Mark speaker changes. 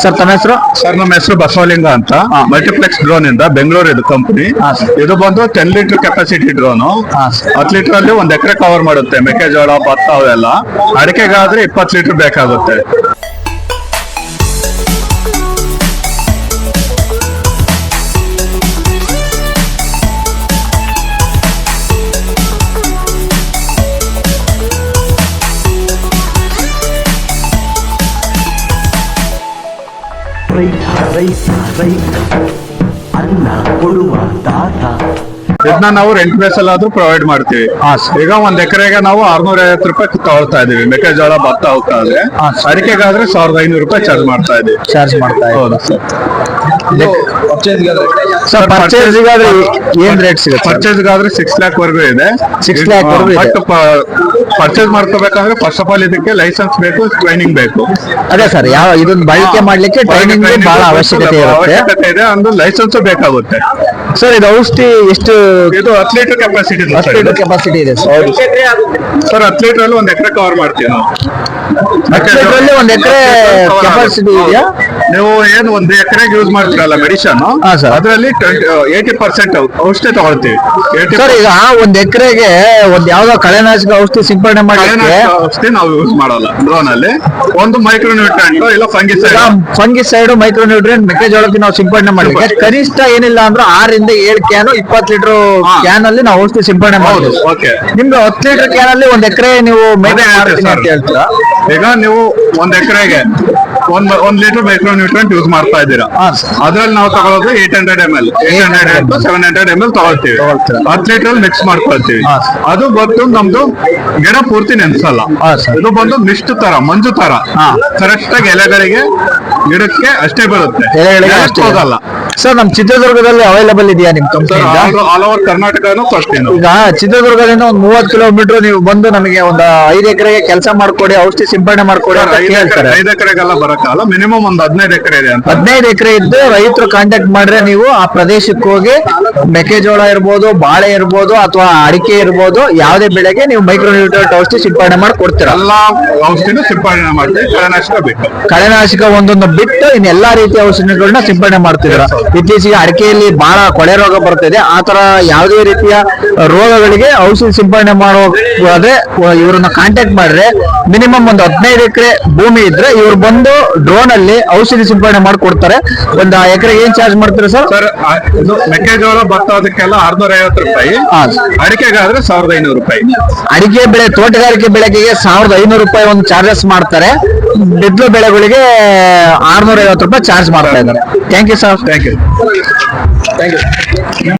Speaker 1: Sir ತನ್ನ ಹೆಸರು?
Speaker 2: Sir ನಮ್ಮ ಹೆಸರು ಬಸವಲಿಂಗ ಅಂತ. ಮಲ್ಟಿಪ್ಲೆಕ್ಸ್ ಡ್ರೋನ್ ಇಂದ ಬೆಂಗಳೂರು ಇದು ಕಂಪನಿ ಇದು ಬಂದು ಟೆನ್ ಲೀಟರ್ ಕೆಪಾಸಿಟಿ ಡ್ರೋನು ಹತ್ತು ಲೀಟರ್ ಅಲ್ಲಿ ಒಂದ್ ಎಕರೆ ಕವರ್ ಮಾಡುತ್ತೆ. ಮೆಕ್ಕೆಜೋಳ ಭತ್ತ ಅವೆಲ್ಲ. ಅಡಿಕೆಗಾದ್ರೆ ಇಪ್ಪತ್ತು ಲೀಟರ್ ಬೇಕಾಗುತ್ತೆ.
Speaker 3: ರೈತ ರೈತ ರೈತ ಅನ್ನ ಕೊಡುವ ದಾತ
Speaker 2: ಇದನ್ನ ನಾವು ರೆಂಟ್ ಬೇಸ್ ಅಲ್ಲಿ ಆದ್ರೂ ಪ್ರೊವೈಡ್ ಮಾಡ್ತೀವಿ ಈಗ ಒಂದ್ ಎಕರೆಗೆ ನಾವು ಆರ್ನೂರ ಐವತ್ತು ರೂಪಾಯಿ ತಗೊಳ್ತಾ ಇದೀವಿ. ಮೆಕ್ಕೆಜೋಳ ಭತ್ತ ಹೋಗ್ತಾ
Speaker 1: ಹಾ.
Speaker 2: ಅಡಿಕೆಗಾದ್ರೆ ಸಾವಿರದ ಐನೂರು ರೂಪಾಯಿ ಚಾರ್ಜ್ ಮಾಡ್ತಾ ಇದೀವಿ.
Speaker 1: ಚಾರ್ಜ್ ಮಾಡ್ತಾ
Speaker 2: ಹೌದು ಸರ್
Speaker 1: ಸರ್ ಪರ್ಚೇಸ್ ಏನ್ ರೇಟ್ ಸಿಗುತ್ತೆ? sir?
Speaker 2: ಪರ್ಚೇಸ್ ಗಾದ್ರೆ ಸಿಕ್ಸ್ ಲ್ಯಾಕ್ ವರ್ಗೂ ಇದೆ.
Speaker 1: ಸಿಕ್ಸ್ ಲ್ಯಾಕ್ ವರ್ಗೂ ಇದೆ.
Speaker 2: ಬಟ್ ಪರ್ಚೇಸ್ ಮಾಡ್ಕೋಬೇಕಾದ್ರೆ ಫಸ್ಟ್ ಆಫ್ ಆಲ್ ಇದಕ್ಕೆ ಲೈಸೆನ್ಸ್ ಬೇಕು ಟ್ರೈನಿಂಗ್ ಬೇಕು.
Speaker 1: ಅದೇ ಸರ್ ಯಾವ ಇದನ್ನ ಬಳಕೆ ಮಾಡ್ಲಿಕ್ಕೆ ಟ್ರೈನಿಂಗ್ ಬಹಳ ಅವಶ್ಯಕತೆ ಇರುತ್ತೆ.
Speaker 2: ಅವಶ್ಯಕತೆ ಇದೆ ಒಂದು ಲೈಸೆನ್ಸ್ ಬೇಕಾಗುತ್ತೆ.
Speaker 1: ಸರ್ ಇದು ಔಷಧಿ ಎಷ್ಟು
Speaker 2: ಇದು ಹತ್ತು ಲೀಟರ್ ಕೆಪಾಸಿಟಿ
Speaker 1: ಹತ್ತು ಲೀಟರ್ ಕೆಪಾಸಿಟಿ ಇದೆ ಸರ್
Speaker 2: ಸರ್ ಹತ್ತು ಲೀಟರ್ ಅಲ್ಲಿ ಒಂದ್ ಎಕರೆ ಕವರ್ ಮಾಡ್ತೀವಿ ನಾವು.
Speaker 1: ಒಂದ್ ಎಕರೆ ಕೆಪಾಸಿಟಿ ಇದೆಯಾ?
Speaker 2: ನೀವು ಏನು ಒಂದ್ ಎಕರೆಗೆ ಯೂಸ್ ಮಾಡ್ತೀರಲ್ಲ
Speaker 1: sir.
Speaker 2: ಅದರಲ್ಲಿ ಏಯ್ಟಿ ಪರ್ಸೆಂಟ್ ಔಷಧಿ ತಗೊಳ್ತೀವಿ.
Speaker 1: ಸರ್ ಈಗ ಒಂದ್ ಎಕರೆಗೆ ಒಂದ್ ಯಾವ್ದೋ ಕಳೆನಾಶಕ ಔಷಧಿ ಸಿಂಪಡಣೆ ಮಾಡಿ
Speaker 2: ಔಷಧಿ ನಾವು ಯೂಸ್ ಮಾಡಲ್ಲ ಡ್ರೋನ್ ಅಲ್ಲಿ. ಒಂದು ಮೈಕ್ರೋ ನ್ಯೂಟ್ರೆಂಟ್ ಇಲ್ಲ fungicide
Speaker 1: fungicide micro nutrient ಮೆಕ್ಕೆಜೋಳಕ್ಕೆ ನಾವು ಸಿಂಪಡಣೆ ಮಾಡಿ ಕನಿಷ್ಠ ಏನಿಲ್ಲ ಅಂದ್ರೆ ಆರಿಂದ ಏಳು ಕ್ಯಾನ್ ಇಪ್ಪತ್ತು ಲೀಟರ್. ಕ್ಯಾನ್ ಅಲ್ಲಿ ನಾವು ಔಷಧಿ ಸಿಂಪಡಣೆ
Speaker 2: ಓಕೆ
Speaker 1: ನಿಮ್ದು ಹತ್ತು ಲೀಟರ್ ಕ್ಯಾನ್ ಅಲ್ಲಿ ಒಂದ್ ಎಕರೆ ನೀವು
Speaker 2: ಅದೇ
Speaker 1: ಅಂತ ಹೇಳ್ತೀರಾ?
Speaker 2: ಈಗ ನೀವು ಒಂದ್ ಎಕರೆಗೆ ಒಂದ್ ಒಂದ್ ಲೀಟರ್ ಮೈಕ್ರೋ ನ್ಯೂಟ್ರೆಂಟ್ ಯೂಸ್ ಮಾಡ್ತಾ ಇದ್ದೀರಾ. ಅದ್ರಲ್ಲಿ ನಾವು ತಗೊಳ್ಳೋದು eight hundred M L eight hundred seven hundred M L ತಗೊಳ್ತೀವಿ. ಹತ್ತು ಲೀಟರ್ ಮಿಕ್ಸ್ ಮಾಡ್ಕೊಳ್ತೀವಿ ಅದು ಬಂದು ನಮ್ದು ಗಿಡ ಪೂರ್ತಿ ನೆನ್ಸಲ್ಲ. ಇದು ಬಂದು ಮಿಸ್ಟ್ ತರ ಮಂಜು ತರ. ಕರೆಕ್ಟ್ ಆಗಿ ಎಲೆಗಳಿಗೆ ಗಿಡಕ್ಕೆ ಅಷ್ಟೇ ಬರುತ್ತೆ. ಹೋಗಲ್ಲ
Speaker 1: ಸರ್ ನಮ್ ಚಿತ್ರದುರ್ಗದಲ್ಲಿ ಅವೈಲೇಬಲ್ ಇದೆಯಾ ನಿಮ್ ಕಂಪನಿ
Speaker 2: ಆಲ್ ಓವರ್ ಕರ್ನಾಟಕನೂ
Speaker 1: ಈಗ ಚಿತ್ರದುರ್ಗದಿಂದ ಒಂದ್ ಮೂವತ್ ಕಿಲೋಮೀಟರ್ ನೀವು ಬಂದು ನಮಗೆ ಒಂದು ಐದು ಎಕರೆಗೆ ಕೆಲಸ ಮಾಡ್ಕೊಡಿ ಔಷಧಿ ಸಿಂಪಡಣೆ ಮಾಡ್ಕೊಡಿ ಅಂತ ಹೇಳ್ತಾರೆ
Speaker 2: ಐದು ಎಕರೆಗೆಲ್ಲ ಬರಕ್ಕಾಗಲ್ಲ ಮಿನಿಮಮ್ ಒಂದು ಹದಿನೈದು ಎಕರೆ ಇದೆ ಅಂತ.
Speaker 1: ಹದಿನೈದು ಎಕರೆ ಇದ್ದು ರೈತರು ಕಾಂಟ್ಯಾಕ್ಟ್ ಮಾಡ್ರೆ ನೀವು ಆ ಪ್ರದೇಶಕ್ಕೆ ಹೋಗಿ ಮೆಕ್ಕೆಜೋಳ ಇರ್ಬೋದು ಬಾಳೆ ಇರ್ಬೋದು ಅಥವಾ ಅಡಿಕೆ ಇರ್ಬೋದು ಯಾವುದೇ ಬೆಳೆಗೆ ನೀವು ಮೈಕ್ರೋ ನ್ಯೂಟ್ರಿಯೆಂಟ್ ಔಷಧಿ ಸಿಂಪಡಣೆ ಮಾಡಿ ಕೊಡ್ತೀರಾ
Speaker 2: ಎಲ್ಲ ಔಷಧಿನೂ ಸಿಂಪಡಣೆ ಮಾಡ್ತೀವಿ ಕಳೆನಾಶಕ ಬೇಕು.
Speaker 1: ಕಳೆನಾಶಕ ಒಂದೊಂದು ಬಿಟ್ಟು ಇನ್ನೆಲ್ಲಾ ಎಲ್ಲಾ ರೀತಿಯ ಔಷಧಿಗಳನ್ನ ಸಿಂಪಡಣೆ ಮಾಡ್ತಿದ್ರ ಇತ್ತೀಚೆಗೆ ಅಡಿಕೆಯಲ್ಲಿ ಬಹಳ ಕೊಳೆ ರೋಗ ಬರ್ತಿದೆ ಆ ತರ ಯಾವುದೇ ರೀತಿಯ ರೋಗಗಳಿಗೆ ಔಷಧಿ ಸಿಂಪಡಣೆ ಮಾಡೋ ಇವರನ್ನ ಕಾಂಟ್ಯಾಕ್ಟ್ ಮಾಡಿದ್ರೆ ಮಿನಿಮಮ್ ಒಂದು ಹದಿನೈದು ಎಕರೆ ಭೂಮಿ ಇದ್ರೆ ಇವ್ರು ಬಂದು ಡ್ರೋನ್ ಅಲ್ಲಿ ಔಷಧಿ ಸಿಂಪಡಣೆ ಮಾಡಿ ಕೊಡ್ತಾರೆ ಒಂದು ಎಕರೆ ಏನ್ ಚಾರ್ಜ್ ಮಾಡ್ತಾರೆ ಸರ್?
Speaker 2: ಸರ್ ಮೆಕ್ಕೆಜೋಳ ಭತ್ತ ಅದಕ್ಕೆಲ್ಲ ಆರ್ನೂರ ಐವತ್ತು ರೂಪಾಯಿ. ಅಡಿಕೆಗಾದ್ರೆ ಸಾವಿರದ ಐನೂರು ರೂಪಾಯಿ.
Speaker 1: ಅಡಿಕೆ ಬೆಳೆ ತೋಟಗಾರಿಕೆ ಬೆಳೆಗೆ ಸಾವಿರದ ಐನೂರು ರೂಪಾಯಿ ಒಂದು ಚಾರ್ಜಸ್ ಮಾಡ್ತಾರೆ. ಬಿದ್ಲು ಬೆಳೆಗಳಿಗೆ ಆರ್ನೂರ ಐವತ್ತು ರೂಪಾಯಿ ಚಾರ್ಜ್ ಮಾಡ್ತಾ ಇದ್ದಾರೆ. Thank you sir
Speaker 2: thank you
Speaker 1: thank you